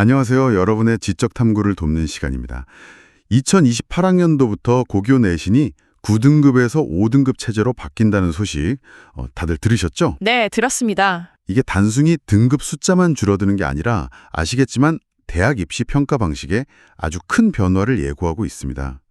안녕하세요. 여러분의 지적 탐구를 돕는 시간입니다. 2028학년도부터 고교 내신이 9등급에서 5등급 체제로 바뀐다는 소식 어, 다들 들으셨죠? 네, 들었습니다. 이게 단순히 등급 숫자만 줄어드는 게 아니라 아시겠지만 대학 입시 평가 방식에 아주 큰 변화를 예고하고 있습니다.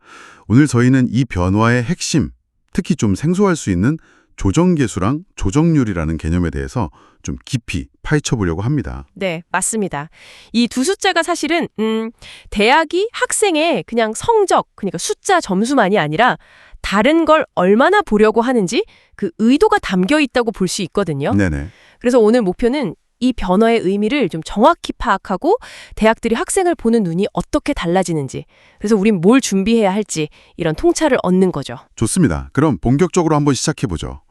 오늘 저희는 이 변화의 핵심, 특히 좀 생소할 수 있는 조정계수랑 조정률이라는 개념에 대해서 좀 깊이 파헤쳐 보려고 합니다. 네, 맞습니다. 이 두 숫자가 사실은 음, 대학이 학생의 그냥 성적, 그러니까 숫자 점수만이 아니라 다른 걸 얼마나 보려고 하는지 그 의도가 담겨 있다고 볼 수 있거든요. 네네. 그래서 오늘 목표는 이 변화의 의미를 좀 정확히 파악하고 대학들이 학생을 보는 눈이 어떻게 달라지는지, 그래서 우린 뭘 준비해야 할지 이런 통찰을 얻는 거죠. 좋습니다. 그럼 본격적으로 한번 시작해 보죠.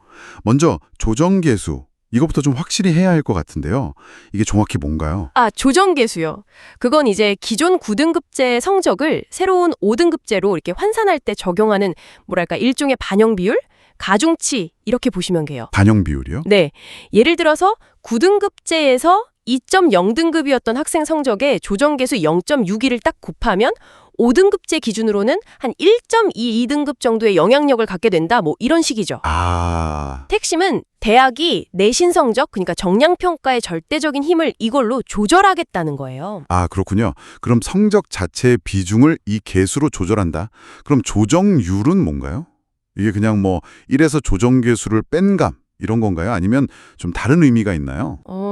먼저 조정계수 이것부터 좀 확실히 해야 할 것 같은데요. 이게 정확히 뭔가요? 아, 조정계수요. 그건 이제 기존 9등급제 성적을 새로운 5등급제로 이렇게 환산할 때 적용하는 뭐랄까 일종의 반영 비율, 가중치 이렇게 보시면 돼요. 반영 비율이요? 네. 예를 들어서 9등급제에서 2.0등급이었던 학생 성적에 조정계수 0.62를 딱 곱하면 5등급제 기준으로는 한 1.22등급 정도의 영향력을 갖게 된다. 뭐 이런 식이죠. 아, 핵심은 대학이 내신 성적, 그러니까 정량 평가의 절대적인 힘을 이걸로 조절하겠다는 거예요. 아 그렇군요. 그럼 성적 자체의 비중을 이 계수로 조절한다. 그럼 조정률은 뭔가요? 이게 그냥 뭐 1에서 조정계수를 뺀값 이런 건가요? 아니면 좀 다른 의미가 있나요? 어,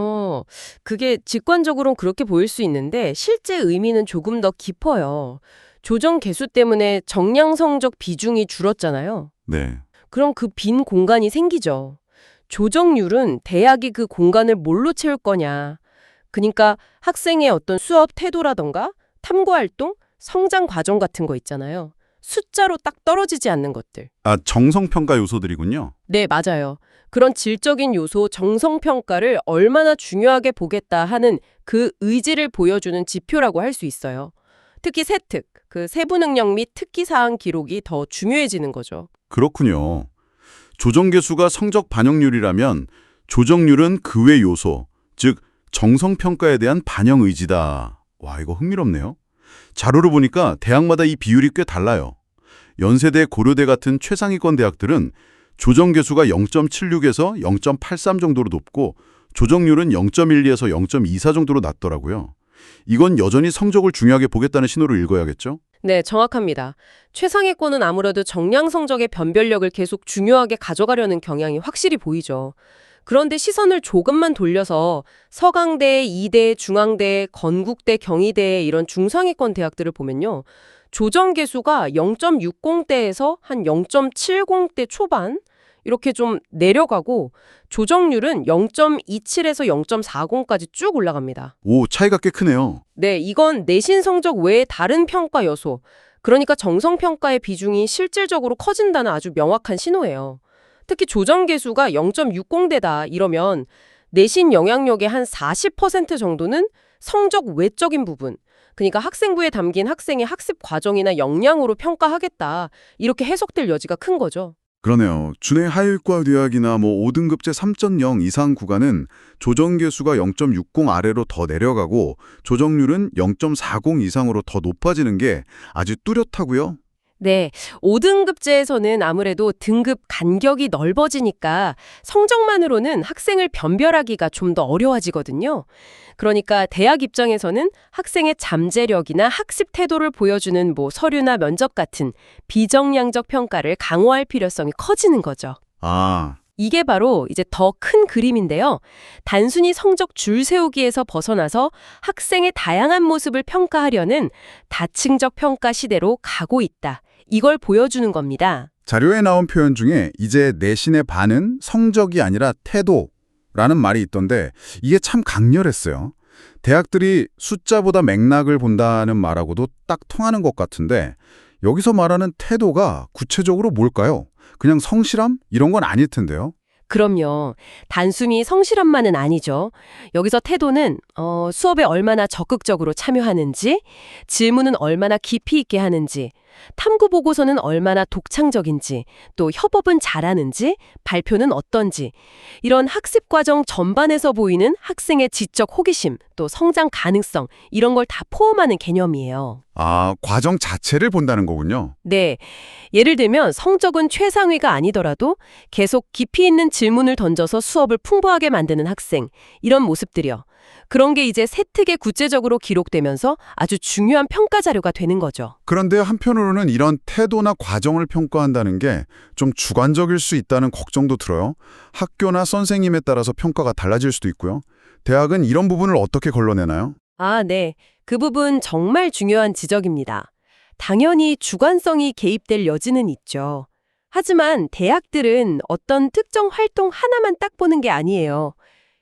그게 직관적으로는 그렇게 보일 수 있는데 실제 의미는 조금 더 깊어요. 조정 개수 때문에 정량 성적 비중이 줄었잖아요. 네. 그럼 그 빈 공간이 생기죠. 조정률은 대학이 그 공간을 뭘로 채울 거냐. 그러니까 학생의 어떤 수업 태도라던가 탐구 활동, 성장 과정 같은 거 있잖아요. 숫자로 딱 떨어지지 않는 것들. 아 정성평가 요소들이군요. 네, 맞아요. 그런 질적인 요소 정성평가를 얼마나 중요하게 보겠다 하는 그 의지를 보여주는 지표라고 할 수 있어요. 특히 세특, 그 세부 능력 및 특기사항 기록이 더 중요해지는 거죠. 그렇군요. 조정계수가 성적 반영률이라면 조정률은 그 외 요소, 즉 정성평가에 대한 반영 의지다. 와, 이거 흥미롭네요. 자료를 보니까 대학마다 이 비율이 꽤 달라요. 연세대, 고려대 같은 최상위권 대학들은 조정계수가 0.76에서 0.83 정도로 높고 조정률은 0.12에서 0.24 정도로 낮더라고요. 이건 여전히 성적을 중요하게 보겠다는 신호로 읽어야겠죠? 네, 정확합니다. 최상위권은 아무래도 정량 성적의 변별력을 계속 중요하게 가져가려는 경향이 확실히 보이죠. 그런데 시선을 조금만 돌려서 서강대, 이대, 중앙대, 건국대, 경희대 이런 중상위권 대학들을 보면요. 조정 계수가 0.60대에서 한 0.70대 초반 이렇게 좀 내려가고 조정률은 0.27에서 0.40까지 쭉 올라갑니다. 오, 차이가 꽤 크네요. 네, 이건 내신 성적 외에 다른 평가 요소, 그러니까 정성 평가의 비중이 실질적으로 커진다는 아주 명확한 신호예요. 특히 조정 계수가 0.60대다 이러면 내신 영향력의 한 40% 정도는 성적 외적인 부분, 그러니까 학생부에 담긴 학생의 학습 과정이나 역량으로 평가하겠다. 이렇게 해석될 여지가 큰 거죠. 그러네요. 준의 하위과 대학이나 뭐 5등급제 3.0 이상 구간은 조정계수가 0.60 아래로 더 내려가고 조정률은 0.40 이상으로 더 높아지는 게 아주 뚜렷하고요. 네, 5등급제에서는 아무래도 등급 간격이 넓어지니까 성적만으로는 학생을 변별하기가 좀 더 어려워지거든요. 그러니까 대학 입장에서는 학생의 잠재력이나 학습 태도를 보여주는 뭐 서류나 면접 같은 비정량적 평가를 강화할 필요성이 커지는 거죠. 아, 이게 바로 이제 더 큰 그림인데요. 단순히 성적 줄 세우기에서 벗어나서 학생의 다양한 모습을 평가하려는 다층적 평가 시대로 가고 있다. 이걸 보여주는 겁니다. 자료에 나온 표현 중에 이제 내신의 반은 성적이 아니라 태도라는 말이 있던데 이게 참 강렬했어요. 대학들이 숫자보다 맥락을 본다는 말하고도 딱 통하는 것 같은데 여기서 말하는 태도가 구체적으로 뭘까요? 그냥 성실함? 이런 건 아닐 텐데요. 그럼요. 단순히 성실함만은 아니죠. 여기서 태도는 어, 수업에 얼마나 적극적으로 참여하는지, 질문은 얼마나 깊이 있게 하는지, 탐구 보고서는 얼마나 독창적인지, 또 협업은 잘하는지, 발표는 어떤지, 이런 학습 과정 전반에서 보이는 학생의 지적 호기심, 또 성장 가능성, 이런 걸 다 포함하는 개념이에요. 아, 과정 자체를 본다는 거군요. 네. 예를 들면 성적은 최상위가 아니더라도 계속 깊이 있는 질문을 던져서 수업을 풍부하게 만드는 학생, 이런 모습들이요. 그런 게 이제 세특에 구체적으로 기록되면서 아주 중요한 평가 자료가 되는 거죠. 그런데 한편으로는 이런 태도나 과정을 평가한다는 게 좀 주관적일 수 있다는 걱정도 들어요. 학교나 선생님에 따라서 평가가 달라질 수도 있고요. 대학은 이런 부분을 어떻게 걸러내나요? 아, 네. 그 부분 정말 중요한 지적입니다. 당연히 주관성이 개입될 여지는 있죠. 하지만 대학들은 어떤 특정 활동 하나만 딱 보는 게 아니에요.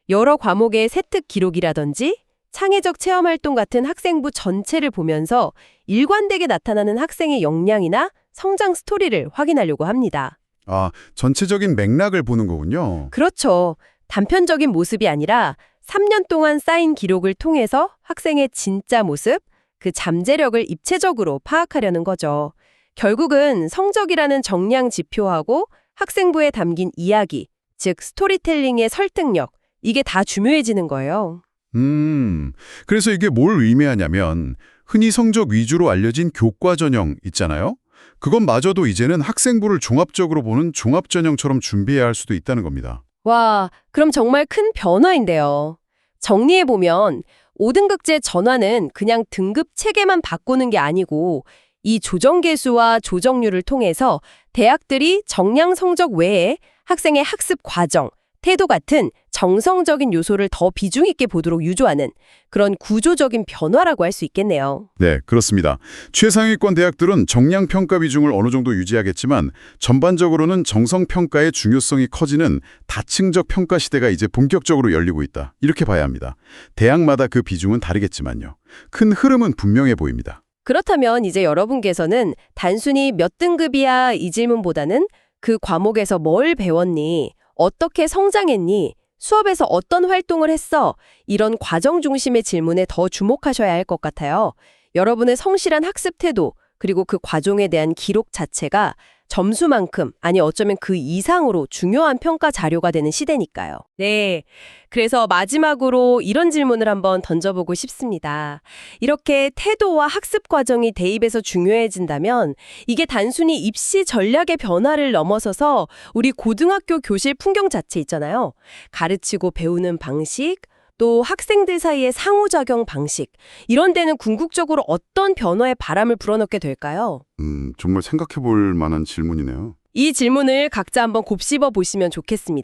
여러 과목의 세특 기록이라든지 창의적 체험 활동 같은 학생부 전체를 보면서 일관되게 나타나는 학생의 역량이나 성장 스토리를 확인하려고 합니다. 아, 전체적인 맥락을 보는 거군요. 그렇죠. 단편적인 모습이 아니라 3년 동안 쌓인 기록을 통해서 학생의 진짜 모습, 그 잠재력을 입체적으로 파악하려는 거죠. 결국은 성적이라는 정량 지표하고 학생부에 담긴 이야기, 즉 스토리텔링의 설득력, 이게 다 중요해지는 거예요. 음, 그래서 이게 뭘 의미하냐면 흔히 성적 위주로 알려진 교과 전형 있잖아요. 그것마저도 이제는 학생부를 종합적으로 보는 종합 전형처럼 준비해야 할 수도 있다는 겁니다. 와, 그럼 정말 큰 변화인데요. 정리해보면 5등급제 전환은 그냥 등급 체계만 바꾸는 게 아니고 이 조정계수와 조정률을 통해서 대학들이 정량 성적 외에 학생의 학습 과정, 태도 같은 정성적인 요소를 더 비중 있게 보도록 유도하는 그런 구조적인 변화라고 할 수 있겠네요. 네, 그렇습니다. 최상위권 대학들은 정량 평가 비중을 어느 정도 유지하겠지만 전반적으로는 정성 평가의 중요성이 커지는 다층적 평가 시대가 이제 본격적으로 열리고 있다. 이렇게 봐야 합니다. 대학마다 그 비중은 다르겠지만요. 큰 흐름은 분명해 보입니다. 그렇다면 이제 여러분께서는 단순히 몇 등급이야 이 질문보다는 그 과목에서 뭘 배웠니? 어떻게 성장했니? 수업에서 어떤 활동을 했어? 이런 과정 중심의 질문에 더 주목하셔야 할 것 같아요. 여러분의 성실한 학습 태도, 그리고 그 과정에 대한 기록 자체가 점수만큼, 아니 어쩌면 그 이상으로 중요한 평가 자료가 되는 시대니까요. 네. 그래서 마지막으로 이런 질문을 한번 던져보고 싶습니다. 이렇게 태도와 학습 과정이 대입에서 중요해진다면 이게 단순히 입시 전략의 변화를 넘어서서 우리 고등학교 교실 풍경 자체 있잖아요. 가르치고 배우는 방식, 또 학생들 사이의 상호작용 방식, 이런 데는 궁극적으로 어떤 변화의 바람을 불어넣게 될까요? 음, 정말 생각해 볼 만한 질문이네요. 이 질문을 각자 한번 곱씹어 보시면 좋겠습니다.